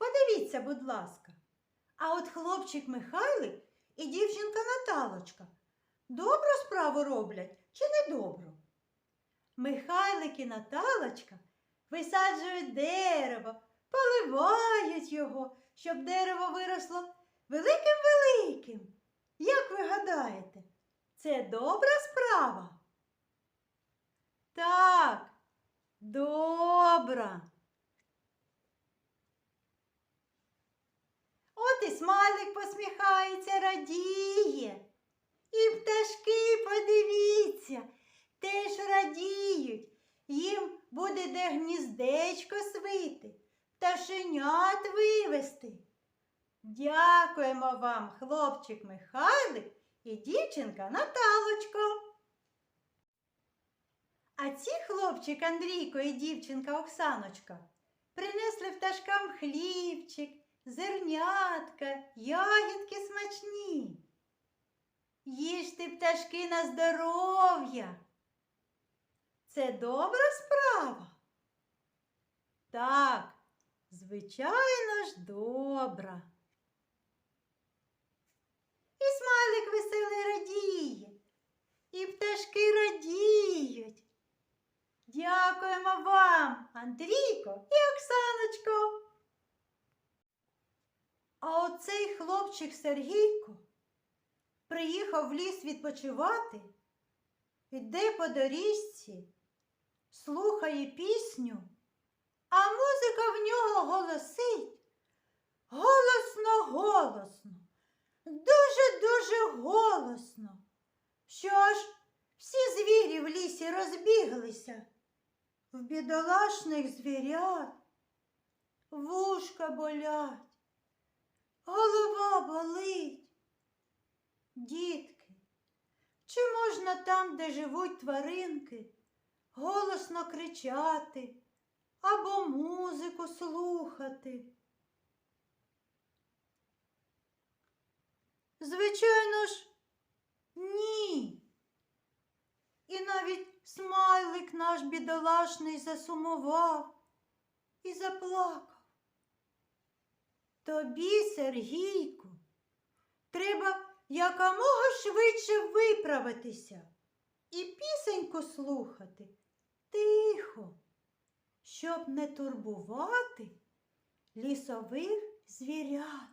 Подивіться, будь ласка. А от хлопчик Михайлик і дівчинка Наталочка добру справу роблять чи недобру? Михайлик і Наталочка висаджують дерево, поливають його, щоб дерево виросло великим-великим. Як ви гадаєте, це добра справа? Так, добра. От і смайлик посміхається, радіє. І пташки, подивіться, теж радіють. Їм буде де гніздечко свити, пташенят вивести. Дякуємо вам, хлопчик Михайлик і дівчинка Наталочко. А ці хлопчик Андрійко і дівчинка Оксаночка принесли пташкам хлібчик, зернятка, ягідки смачні. Їжте пташки на здоров'я. Це добра справа? Так, звичайно ж, добра. І смайлик веселий радіє, і пташки радіють. Дякуємо вам, Андрійко і Оксаночко. А оцей хлопчик Сергійко приїхав в ліс відпочивати, іде по доріжці, слухає пісню, а музика в нього голосить голосно, голосно, дуже-дуже голосно, що аж всі звірі в лісі розбіглися. В бідолашних звірят вушка болять, голова болить. Дітки, чи можна там, де живуть тваринки, голосно кричати або музику слухати? Звичайно ж, ні. І навіть смайлик наш бідолашний засумував і заплакав. Тобі, Сергійку, треба якомога швидше виправитися і пісеньку слухати тихо, щоб не турбувати лісових звірят.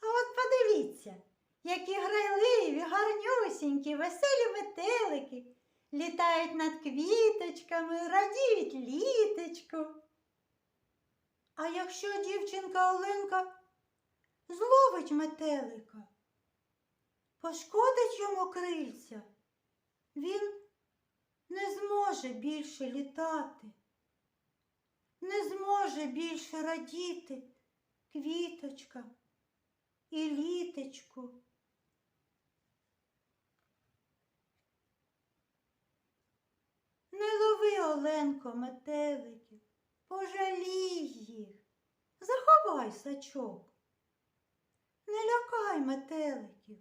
А от подивіться, які грайливі, гарнюсінькі, веселі метелики літають над квіточками, радіють літочку. А якщо дівчинка Оленка зловить метелика, пошкодить йому крильця, він не зможе більше літати, не зможе більше радіти квіточка і літочку. Не лови, Оленко, метеликів, пожалій їх, заховай сачок. Не лякай метеликів.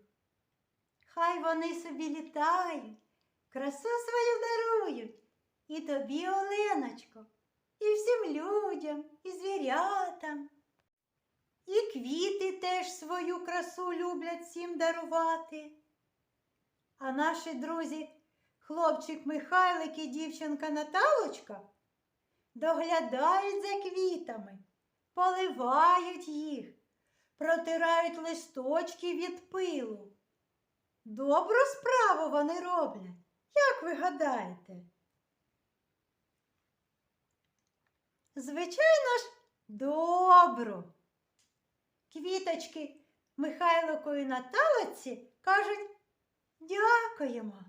Хай вони собі літають, красу свою дарують і тобі, Оленочко, і всім людям, і звірятам. І квіти теж свою красу люблять всім дарувати. А наші друзі, хлопчик Михайлик і дівчинка Наталочка, доглядають за квітами, поливають їх, протирають листочки від пилу. Добру справу вони роблять, як ви гадаєте? Звичайно ж, добру. Квіточки Михайлику і Наталиці кажуть дякуємо.